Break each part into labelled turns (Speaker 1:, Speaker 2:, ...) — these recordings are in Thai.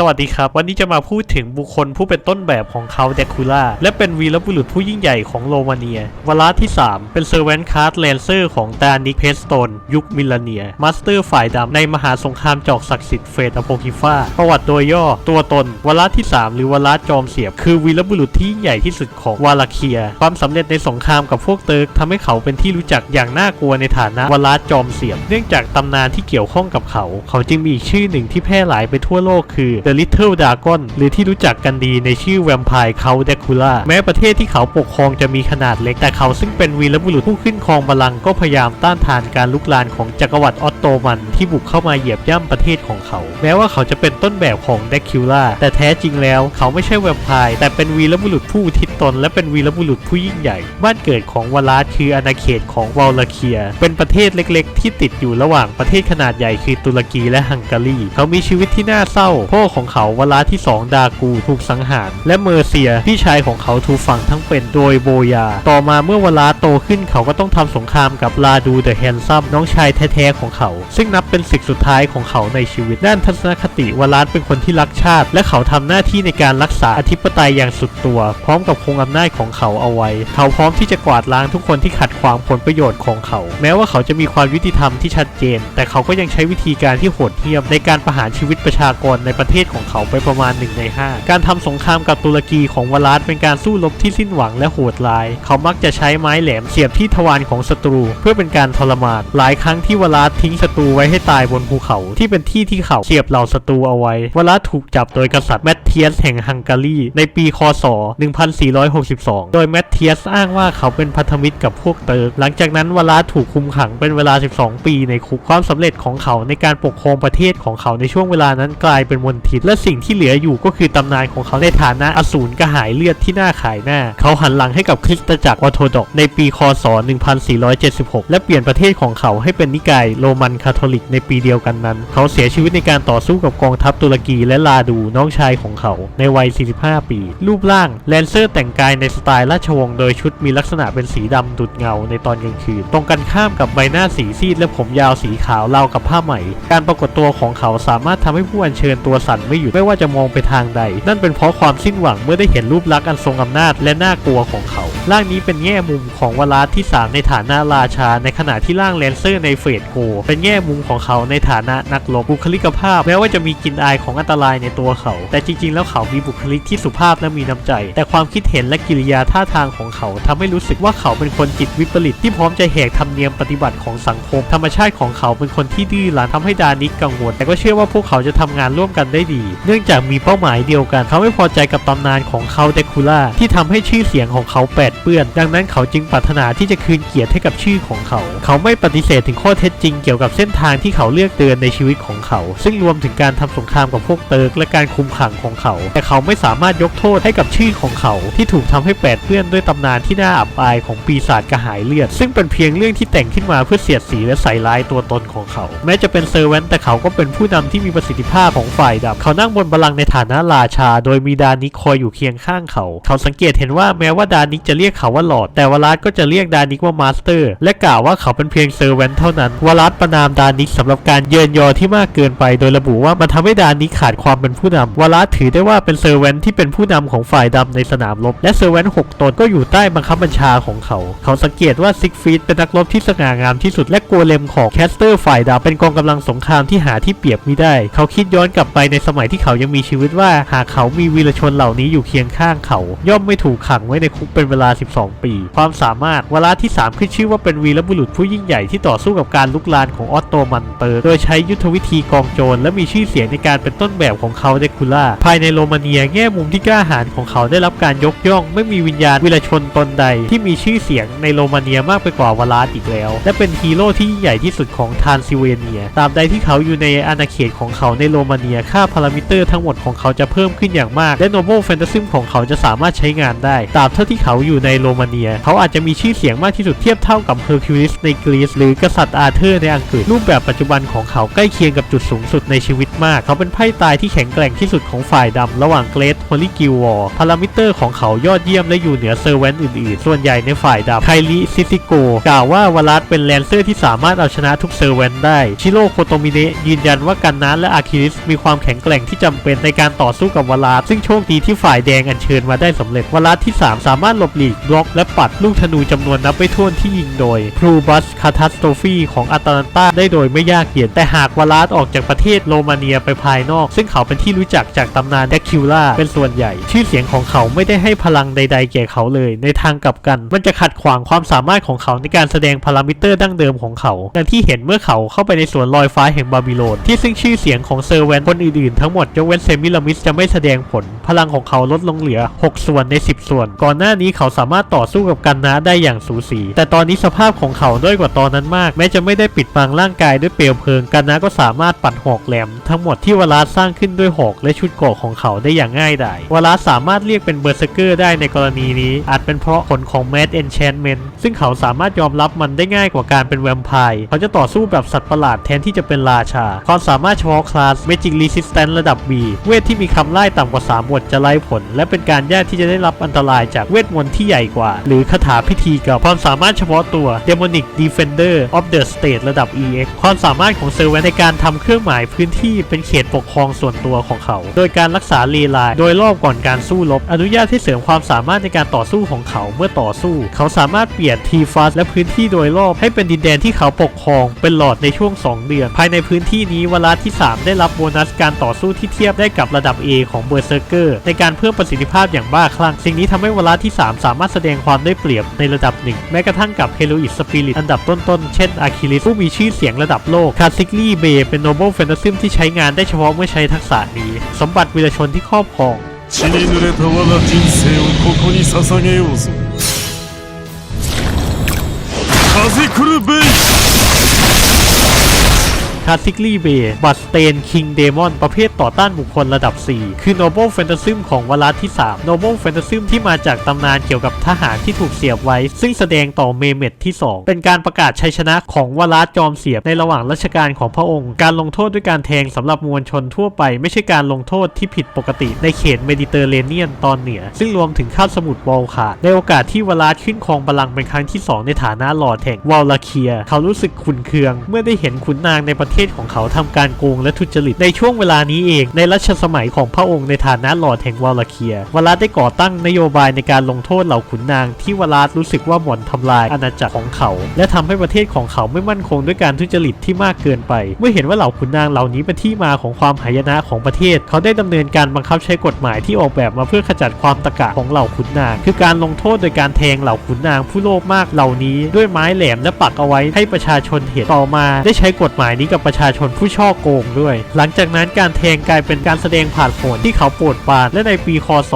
Speaker 1: สวัสดีครับ วันนี้จะมาพูดถึงบุคคลผู้เป็นต้นแบบของเขาเดคูล่าและเป็นวีรบุรุษผู้ยิ่งใหญ่ของโรมาเนียวาระที่ 3 เป็นเซอร์เวนคาร์ดแลนเซอร์ของดานิกเพสโตนยุคมิลเลเนียมาสเตอร์ฝ่ายดำในมหาสงครามจอกศักดิ์สิทธิ์เฟตอโพคิฟาประวัติโดยย่อ ตัวตนวาระที่ 3 หรือวาระจอมเสียบ คือวีรบุรุษที่ยิ่งใหญ่ที่สุดของวาลาเคีย ความสำเร็จในสงครามกับพวกเติร์กทำให้เขาเป็นที่รู้จักอย่างน่ากลัวในฐานะวาระจอมเสียบ เนื่องจากตำนานที่เกี่ยวข้องกับเขา เขาจึงมีอีกชื่อหนึ่งที่แพร่หลายไปทั่วโลกคือ The Little Dragon หรือที่รู้จักกันดีในชื่อแวมไพร์เขาเดคูล่าแม้ประเทศที่เขาปกครองจะมีขนาดเล็ก แต่เขาซึ่งเป็นวีรบุรุษผู้ขึ้นครองบัลลังก์ก็พยายามต้านทานการลุกลานของจักรวรรดิออตโตมันที่บุกเข้ามาเหยียบย่ำประเทศของเขา แม้ว่าเขาจะเป็นต้นแบบของเดคิล่าแต่แท้จริงแล้วเขาไม่ใช่แวมไพร์แต่เป็นวีรบุรุษผู้ทิศตน และเป็นวีรบุรุษผู้ยิ่งใหญ่ บ้านเกิดของวาลาสคืออาณาเขตของวอลลาเคีย เป็นประเทศเล็ก ๆ ที่ติดอยู่ระหว่างประเทศขนาดใหญ่คือตุรกีและฮังการีเขามีชีวิตที่น่าเศร้าพ่อของเขาวาลาที่ 2 ดากูถูกสังหาร และเมอร์เซียพี่ชายของเขาถูกฝังทั้งเป็นโดยโบยา ต่อมาเมื่อวาลาโตขึ้นเขาก็ต้องทำสงครามกับลาดูเดอะแฮนซัมน้องชายแท้ๆของเขา ซึ่งนับเป็นศึกสุดท้ายของเขาในชีวิตด้านทัศนคติวาลาเป็นคนที่รักชาติ และเขาทำหน้าที่ในการรักษาอธิปไตยอย่างสุดตัว พร้อมกับคงอำนาจของเขาเอาไว้ เขาพร้อมที่จะกวาดล้างทุกคนที่ขัดขวางผลประโยชน์ของเขา แม้ว่าเขาจะมีความยุติธรรมที่ชัดเจน แต่เขาก็ยังใช้วิธีการที่โหดเหี้ยมในการประหารชีวิตประชากรในประเทศของเขาไปประมาณ1ใน5 การทำสงครามกับตุรกีของวลาสเป็นการสู้รบที่สิ้นหวังและโหดร้าย เขามักจะใช้ไม้แหลมเสียบที่ทวารของศัตรู เพื่อเป็นการทรมานหลายครั้งที่วลาสทิ้งศัตรูไว้ให้ตายบนภูเขาที่เป็นที่ที่เขาเสียบเหล่าศัตรูเอาไว้วลาสถูกจับโดยกษัตริย์แมทเทียสแห่งฮังการีในปีคศ 1462 โดยแมทเทียสอ้างว่าเขาเป็นพันธมิตรกับพวกเติร์กหลังจากนั้นวลาสถูกคุมขังเป็นเวลา 12 ปีในคุกความสำเร็จของเขาในการปกครองประเทศของเขาในช่วงเวลานั้นกลายเป็นมนทินและสิ่งที่เหลืออยู่ก็คือตำนานของเขาในฐานะอสูรกระหายเลือดที่น่าขายหน้า เขาหันหลังให้กับคริสตจักรออร์โธดอกในปีคศ 1476 และเปลี่ยนประเทศของเขาให้เป็นนิกายโรมันคาทอลิกในปีเดียวกันนั้น เขาเสียชีวิตในการต่อสู้กับกองทัพตุรกีและลาดูน้องชายของเขาในวัย 45 ปี รูปร่างแลนเซอร์แต่งกายในสไตล์ราชวงศ์โดยชุดมีลักษณะเป็นสีดำดุดเงาในตอนกลางคืน ตรงกันข้ามกับใบหน้าสีซีดและผมยาวสีขาวรากับผ้าไหมการปรากฏตัวของเขาสามารถทำให้ผู้อัญเชิญตัวสั่นไม่หยุดไม่ว่าจะมองไปทางใด นั่นเป็นเพราะความสิ้นหวังเมื่อได้เห็นรูปลักษณ์อันทรงอำนาจและน่ากลัวของเขา ร่างนี้เป็นแง่มุมของวาลาที่ 3 ในฐานะราชา ในขณะที่ร่างแลนเซอร์ในเฟสโกเป็นแง่มุมของเขาในฐานะนักรบบุคลิกภาพ แม้ว่าจะมีกลิ่นอายของอันตรายในตัวเขา แต่จริง ๆ แล้วเขามีบุคลิกที่สุภาพและมีน้ำใจ แต่ความคิดเห็นและกิริยาท่าทางของเขาทำให้รู้สึกว่าเขาเป็นคนจิตวิปริตที่พร้อมจะแหกธรรมเนียมปฏิบัติของสังคม ธรรมชาติของเขาเป็นคนที่ดื้อรั้นทำให้ดานิกกังวลแต่ก็เชื่อว่าพวกเขาจะทำงานร่วมกันได้ดี เนื่องจากมีเป้าหมายเดียวกัน เขาไม่พอใจกับตำนานของเขาเดคูล่าที่ทำให้ชื่อเสียงของเขาแปดเปื้อน ดังนั้นเขาจึงปรารถนาที่จะคืนเกียรติให้กับชื่อของเขา เขาไม่ปฏิเสธถึงข้อเท็จจริงเกี่ยวกับเส้นทางที่เขาเลือกเดินในชีวิตของเขา ซึ่งรวมถึงการทำสงครามกับพวกเติร์กและการคุมขังของเขา แต่เขาไม่สามารถยกโทษให้กับชื่อของเขา ที่ถูกทำให้แปดเปื้อนด้วยตำนานที่น่าอับอายของปีศาจกระหายเลือด ซึ่งเป็นเพียงเรื่องที่แต่งขึ้นมาเพื่อเสียดสีและใส่ร้ายตัวตนของเขา แม้จะเป็นเซอร์เวนแต่เขาก็เป็นผู้นำที่มีประสิทธิภาพของฝ่ายดำเขานั่งบนบัลลังก์ในฐานะราชา โดยมีดานิคอยอยู่เคียงข้างเขา เขาสังเกตเห็นว่าแม้ว่าดานิกจะเรียกเขาว่าหลอด แต่วาลาสก็จะเรียกดานิกว่ามาสเตอร์ และกล่าวว่าเขาเป็นเพียงเซอร์เวนเท่านั้น วาลาสประนามดานิกสำหรับการเยินยอที่มากเกินไป โดยระบุว่ามันทำให้ดานิกขาดความเป็นผู้นำวาลาสถือได้ว่าเป็นเซอร์เวนที่เป็นผู้นำของฝ่ายดำในสนามรบ และเซอร์เวนหกตนก็อยู่ใต้บังคับบัญชาของเขา เขาสังเกตว่าซิกฟีดเป็นนักรบที่สง่างามที่สุดและโกเลมของแคสเตอร์ฝ่ายดำเป็นกองกำลังสงครามที่หาที่เปรียบไมิได้ เขาคิดย้อนกลับไปในสมัยที่เขายังมีชีวิตว่าหากเขามีวีรชนเหล่านี้อยู่เคียงข้างเขา ย่อมไม่ถูกขังไว้ในคุกเป็นเวลา 12 ปี ความสามารถวาระที่ 3 ขึ้นชื่อว่าเป็นวีรบุรุษผู้ยิ่งใหญ่ที่ต่อสู้กับการลุกลานของออตโตมันเตอร์ โดยใช้ยุทธวิธีกองโจรและมีชื่อเสียงในการเป็นต้นแบบของเขาเดคูล่า ภายในโรมาเนียแง่มุมที่กล้าหาญของเขาได้รับการยกย่อง ไม่มีวิญญาณวีรชนตนใด ที่มีชื่อเสียงในโรมาเนียมากไปกว่าวาลาอีกแล้ว และเป็นฮีโร่ที่ยิ่งใหญ่ที่สุดของทานซิเวเนีย ตาบใดที่เขาอยู่ในอาณาเขตของเขาในโรมาเนียค่าพารามิเตอร์ทั้งหมดของเขาจะเพิ่มขึ้นอย่างมาก และโนโมแฟนตาซิมของเขาจะสามารถใช้งานได้ตราบเท่าที่เขาอยู่ในโรมาเนีย เขาอาจจะมีชื่อเสียงมากที่สุดเทียบเท่ากับเฮอร์คิวลิสในกรีซหรือกษัตริย์อาเธอร์ในอังกฤษ รูปแบบปัจจุบันของเขาใกล้เคียงกับจุดสูงสุดในชีวิตมาก เขาเป็นไพ่ตายที่แข็งแกร่งที่สุดของฝ่ายดำระหว่างเกรทฮอลลี่กิลวอร์พารามิเตอร์ของเขายอดเยี่ยมและอยู่เหนือเซอร์เวนต์อื่นๆ ส่วนใหญ่ในฝ่ายดำไคลิซิซิโกกล่าวว่าวาลัสเป็นแลนเซอร์ที่สามารถเอาชนะทุกเซอร์เวนต์ได้ชิโร่โคโตมิเนะยืนยันว่ากันนันและอาคิริสมีความแข็งแกร่งแกร่งที่จำเป็นในการต่อสู้กับวลาดซึ่งโชคดีที่ฝ่ายแดงอัญเชิญมาได้สำเร็จวลาดที่ 3 สามารถหลบหลีกบล็อกและปัดลูกธนูจำนวนนับไม่ถ้วนที่ยิงโดยพรูบัสคาทัสโตฟีของอาตาลันตาได้โดยไม่ยากเย็นแต่หากวลาดออกจากประเทศโรมาเนียไปภายนอก ซึ่งเขาเป็นที่รู้จักจากตำนานแดคิวล่าเป็นส่วนใหญ่ ชื่อเสียงของเขาไม่ได้ให้พลังใด ๆ แก่เขาเลย ในทางกลับกัน มันจะขัดขวางความสามารถของเขาในการแสดงพารามิเตอร์ดั้งเดิมของเขาดังที่เห็นเมื่อเขาเข้าไปในสวนลอยฟ้าแห่งบาบิโลนที่ซึ่งชื่อเสียงของเซอร์แวนคนอื่นๆทั้งหมดยกเว้นเซมิลามิสจะไม่แสดงผล พลังของเขาลดลงเหลือ 6 ส่วนใน 10 ส่วน ก่อนหน้านี้เขาสามารถต่อสู้กับกันนะได้อย่างสูสี แต่ตอนนี้สภาพของเขาด้อยกว่าตอนนั้นมาก แม้จะไม่ได้ปิดบังร่างกายด้วยเปลวเพลิงกันนะก็สามารถปัดหอกแหลม ทั้งหมดที่วลาสร้างขึ้นด้วยหอกและชุดเกราะของเขาได้อย่างง่ายดายวลาสามารถเรียกเป็นเบอร์เซเกอร์ได้ในกรณีนี้ อาจเป็นเพราะผลของแมดเอนแชนเมนซึ่งเขาสามารถยอมรับมันได้ง่ายกว่าการเป็นแวมไพร์เขาจะต่อสู้แบบสัตว์ประหลาดแทนที่จะเป็นราชา ความสามารถเฉพาะคลาสระดับ B เวทที่มีคำไล่ต่ำกว่า 3 บทจะไล่ผล และเป็นการยากที่จะได้รับอันตรายจากเวทมนต์ที่ใหญ่กว่า หรือคาถาพิธีกับความสามารถเฉพาะตัว Demonic Defender of the State ระดับ EX ความสามารถของเซอร์เวนในการทำเครื่องหมายพื้นที่เป็นเขตปกครองส่วนตัวของเขา โดยการรักษาเลไลน์โดยรอบก่อนการสู้รบ อนุญาตให้เสริมความสามารถในการต่อสู้ของเขาเมื่อต่อสู้ เขาสามารถเปลี่ยนทีฟัสและพื้นที่โดยรอบให้เป็นดินแดนที่เขาปกครอง เป็นหลอดในช่วง 2 เดือน ภายในพื้นที่นี้เวลาที่ 3 ได้รับโบนัสการต่สู้ที่เทียบได้กับระดับ A ของเบอร์เซอร์เกอร์ในการเพิ่มประสิทธิภาพอย่างบ้าคลั่ง สิ่งนี้ทำให้เวลาที่ 3 สามารถแสดงความได้เปรียบในระดับหนึ่งแม้กระทั่งกับเฮโรอิสสปิริตอันดับต้นๆ เช่นอาคิลิสผู้มีชื่อเสียงระดับโลกคาซิกลี่เบเป็นโนเบิลแฟนตาซิมที่ใช้งานได้เฉพาะเมื่อใช้ทักษะนี้ สมบัติวีรชนที่ครอบครอง
Speaker 2: 血に濡れた我が人生をここに捧げようぞ風来るベイ
Speaker 1: คาซิกลีเบย์บัตสเตนคิงเดมอนประเภทต่อต้านบุคคลระดับ 4 คือ Noble Fantasm ของวลาที่ 3 Noble Fantasm ที่มาจากตำนานเกี่ยวกับทหารที่ถูกเสียบไว้ ซึ่งแสดงต่อเมเมดที่ 2 เป็นการประกาศชัยชนะของวลาจอมเสียบในระหว่างรัชกาลของพระองค์ การลงโทษด้วยการแทงสำหรับมวลชนทั่วไป ไม่ใช่การลงโทษที่ผิดปกติในเขตเมดิเตอร์เรเนียนตอนเหนือ ซึ่งรวมถึงคาบสมุทรวอลขาดในโอกาสที่วลาขึ้นครองบัลลังก์เป็นครั้งที่สองในฐานะหลอดแห่งวอลลาเคีย เขารู้สึกขุนเคือง เมื่อได้เห็นขุนนางในประเททศของเขาทำการโกงและทุจริตในช่วงเวลานี้เอง ในรัชสมัยของพระองค์ในฐานะหลอดแห่งวอลาเคีย วลาดได้ก่อตั้งนโยบายในการลงโทษเหล่าขุนนาง ที่วลาดรู้สึกว่าหม่อนทำลายอาณาจักรของเขา และทำให้ประเทศของเขาไม่มั่นคงด้วยการทุจริตที่มากเกินไป เมื่อเห็นว่าเหล่าขุนนางเหล่านี้เป็นที่มาของความหายนะของประเทศ เขาได้ดำเนินการบังคับใช้กฎหมายที่ออกแบบมาเพื่อขจัดความตะกะของเหล่าขุนนาง คือการลงโทษโดยการแทงเหล่าขุนนางผู้โลภมากเหล่านี้ ด้วยไม้แหลมและปักเอาไว้ให้ประชาชนเห็นต่อมา ได้ใช้กฎหมายนี้กับประชาชนผู้ช่อโกงด้วย หลังจากนั้นการแทงกลายเป็นการแสดงผ่านผลที่เขาโปรดปรานและในปีคศ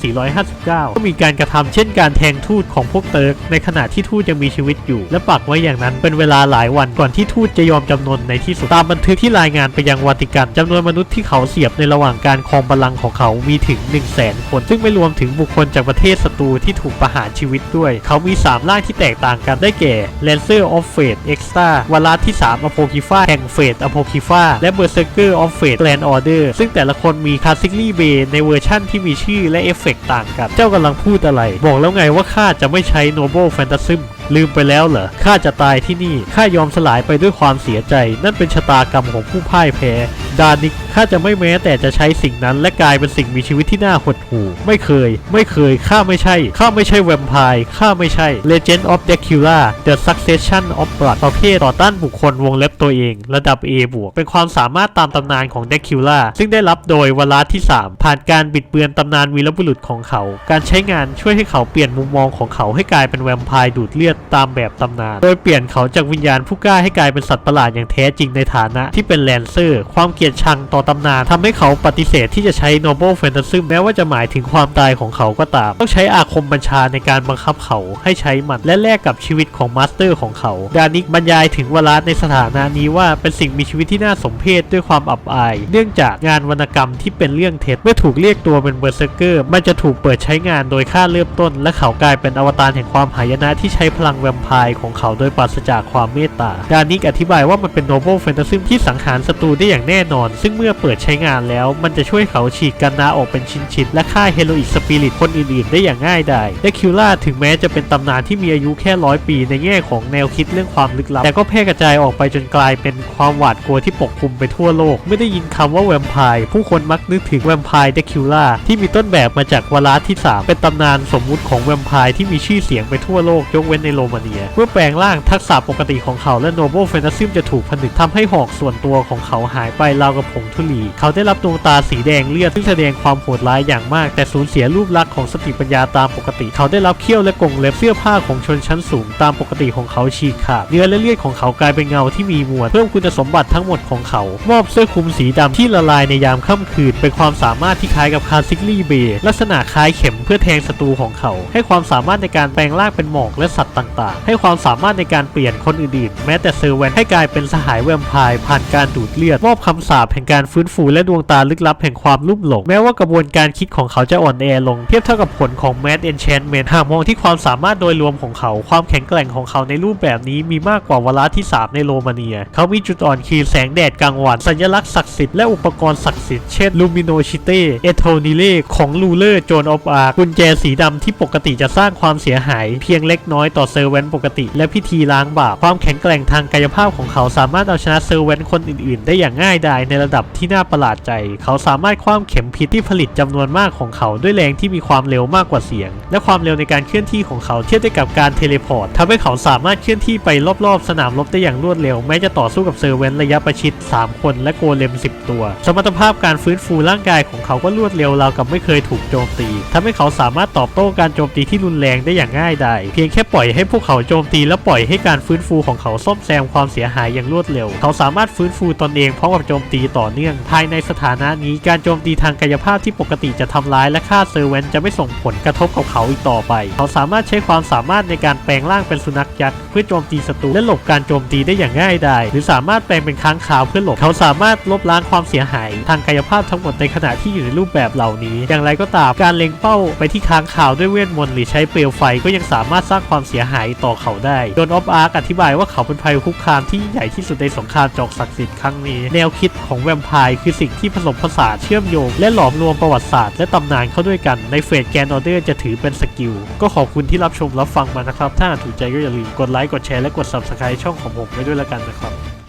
Speaker 1: 1459 ก็มีการกระทำเช่นการแทงทูตของพวกเติร์กในขณะที่ทูตยังมีชีวิตอยู่ และปักไว้อย่างนั้นเป็นเวลาหลายวันก่อนที่ทูตจะยอมจำนนในที่สุดตามบันทึกที่รายงานไปยังวาติกันจำนวนมนุษย์ที่เขาเสียบในระหว่างการครองบัลลังก์ของเขามีถึง 1 0 0 0 0แสนคน ซึ่งไม่รวมถึงบุคคลจากประเทศศัตรูที่ถูกประหารชีวิตด้วย เขามี 3 ร่างที่แตกต่างกันได้แก่ Lancer of Fate Extra วาระที่ 3 Apocrypha แห่ง Fate Apocrypha และ Berserker of Fate Grand Order ซึ่งแต่ละคนมีคาสิกลี่เบย์ในเวอร์ชั่นที่มีชื่อและเอฟเฟกต์ต่างกัน เจ้ากำลังพูดอะไร บอกแล้วไงว่าข้าจะไม่ใช้โนเบิลแฟนตาซึม ลืมไปแล้วเหรอข้าจะตายที่นี่ข้ายอมสลายไปด้วยความเสียใจ นั่นเป็นชะตากรรมของผู้พ่ายแพ้ ดานิกข้าจะไม่แม้แต่จะใช้สิ่งนั้น และกลายเป็นสิ่งมีชีวิตที่น่าหดหู่ไม่เคย ไม่เคยข้าไม่ใช่ข้าไม่ใช่แวมไพร์ข้าไม่ใช่ Legend of Dracula The Succession of Blood ประเภทต่อต้านบุคคลวงเล็บตัวเอง ระดับ A บวกเป็นความสามารถตามตำนานของ Dracula ซึ่งได้รับโดยวลาที่ 3 ผ่านการบิดเบือนตำนานวีรบุรุษของเขา การใช้งานช่วยให้เขาเปลี่ยนมุมมองของเขาให้กลายเป็นแวมไพร์ดูดเลือดตามแบบตำนาน โดยเปลี่ยนเขาจากวิญญาณผู้กล้าให้กลายเป็นสัตว์ประหลาดอย่างแท้จริงในฐานะที่เป็นแลนเซอร์ ความเกลียดชังต่อตำนานทำให้เขาปฏิเสธที่จะใช้ Noble Phantasm แม้ว่าจะหมายถึงความตายของเขาก็ตาม ต้องใช้อาคมบัญชาในการบังคับเขาให้ใช้มันและแลกกับชีวิตของมาสเตอร์ของเขาดานิกบรรยายถึงวลาในสถานะนี้ว่าเป็นสิ่งมีชีวิตที่น่าสมเพชด้วยความอับอาย เนื่องจากงานวรรณกรรมที่เป็นเรื่องเท็จเมื่อถูกเรียกตัวเป็นเบอร์เซอร์เกอร์มันจะถูกเปิดใช้งานโดยค่าเริ่มต้น และเขากลายเป็นอวตารแห่งความหายนะที่ใช้พพลังแวมไพร์ของเขาโดยปราศจากความเมตตา ดานิกอธิบายว่ามันเป็นโนเบิลแฟนตาซึมที่สังหารศัตรูได้อย่างแน่นอน ซึ่งเมื่อเปิดใช้งานแล้ว มันจะช่วยเขาฉีกกันนาออกเป็นชิ้นๆและฆ่าเฮโรอิกสปิริตคนอื่นๆ ได้อย่างง่ายดายและคิวล่าถึงแม้จะเป็นตำนานที่มีอายุแค่ร้อยปีในแง่ของแนวคิดเรื่องความลึกลับ แต่ก็แพร่กระจายออกไปจนกลายเป็นความหวาดกลัวที่ปกคลุมไปทั่วโลก ไม่ได้ยินคำว่าแวมไพร์ผู้คนมักนึกถึงแวมไพร์เดคิวล่าที่มีต้นแบบมาจากวาระที่ 3 เป็นตำนานสมมุติของแวมไพร์ที่มีชื่อเสียงไปทั่วโลกยกเว้นในโรมาเนีย เมื่อแปลงร่างทักษะปกติของเขาและโนเบิลแฟนตาซิมจะถูกผนึกทำให้หอกส่วนตัวของเขาหายไปราวกับผงธุลี เขาได้รับดวงตาสีแดงเลือดซึ่งแสดงความโหดร้ายอย่างมาก แต่สูญเสียรูปลักษณ์ของสติปัญญาตามปกติ เขาได้รับเขี้ยวและกงเล็บเสื้อผ้าของชนชั้นสูงตามปกติของเขาฉีกขาดเนื้อและเลือดของเขากลายเป็นเงาที่มีมวลเพิ่มคุณสมบัติทั้งหมดของเขา มอบเสื้อคลุมสีดำที่ละลายในยามค่ำคืน เป็นความสามารถที่คล้ายกับคาซิกลี่เบย์ลักษณะคล้ายเข็มเพื่อแทงศัตรูของเขา ให้ความสามารถในการแปลงร่างเป็นหมอกและสัตว์ต่างๆ ให้ความสามารถในการเปลี่ยนคนอื่นๆ แม้แต่เซอร์แวนให้กลายเป็นสหายแวมไพร์ผ่านการดูดเลือด มอบคำสาปแห่งการฟื้นฟูและดวงตาลึกลับแห่งความลุ่มหลง แม้ว่ากระบวนการคิดของเขาจะอ่อนแอลงเทียบเท่ากับผลของ Mad Enchantment หากมองที่ความสามารถโดยรวมของเขา ความแข็งแกร่งของเขาในรูปแบบนี้มีมากกว่าวาระที่ 3 ในโรมาเนีย เขามีจุดอ่อนคือแสงแดดกลางวัน สัญลักษณ์ศักดิ์สิทธิ์และอุปกรณ์ศักดิ์สิทธิ์เช่นลูมิโนชิเต้เอโทนิเล่ของลูเลอร์โจนออฟอาร์กุญแจสีดำที่ปกติจะสร้างความเสียหาย เพียงเล็กน้อยต่อเซอร์เวนปกติ และพิธีล้างบาปความแข็งแกร่งทางกายภาพของเขาสามารถเอาชนะเซอร์เวนคนอื่นๆ ได้อย่างง่ายดายในระดับที่น่าประหลาดใจ เขาสามารถคว้ามเข็มพิษที่ผลิตจำนวนมากของเขาด้วยแรงที่มีความเร็วมากกว่าเสียง และความเร็วในการเคลื่อนที่ของเขาเทียบได้กับการเทเลพอร์ตทำให้เขาสามารถเคลื่อนที่ไปรอบๆ สนามรบได้อย่างรวดเร็ว แม้จะต่อสู้กับเซอร์เวนระยะประชิด 3 คนและโกเลม 10 ตัว สมรรถภาพการฟื้นฟูร่างกายของเขาก็รวดเร็วราวกับไม่เคยถูกโจมตีทำให้เขาสามารถตอบโต้การโจมตีที่รุนแรงได้อย่างง่ายดายเพียงแค่ปล่อยให้พวกเขาโจมตีและปล่อยให้การฟื้นฟูของเขาซ่อมแซมความเสียหายอย่างรวดเร็ว เขาสามารถฟื้นฟูตนเองพร้อมกับโจมตีต่อเนื่อง ภายในสถานะนี้การโจมตีทางกายภาพที่ปกติจะทำร้ายและฆ่าเซอร์เวนจะไม่ส่งผลกระทบกับเขาอีกต่อไป เขาสามารถใช้ความสามารถในการแปลงร่างเป็นสุนัขยักษ์เพื่อโจมตีศัตรูและหลบการโจมตีได้อย่างง่ายดายหรือสามารถแปลงเป็นค้างคาวเพื่อหลบ เขาสามารถลบล้างความเสียหาย ทางกายภาพทั้งหมดในขณะที่อยู่ในรูปแบบเหล่านี้ อย่างไรก็ตามการเล็งเป้าไปที่ค้างคาวด้วยเวทมนต์หรือใช้เปลวไฟก็ยังสามารถสร้างความเสียหายต่อเขาได้โดนออฟอาร์กอธิบายว่าเขาเป็นภัยคุกคามที่ใหญ่ที่สุดในสงครามจอกศักดิ์สิทธิ์ครั้งนี้ แนวคิดของแวมไพร์คือสิ่งที่ผสมผสานเชื่อมโยง และหลอมรวมประวัติศาสตร์และตำนานเข้าด้วยกันในเฟสแกนออเดอร์จะถือเป็นสกิล ก็ขอบคุณที่รับชมรับฟังมานะครับ ถ้าถูกใจก็อย่าลืมกดไลค์กดแชร์และกด subscribe ช่องของผมไว้ด้วยละกันนะครับ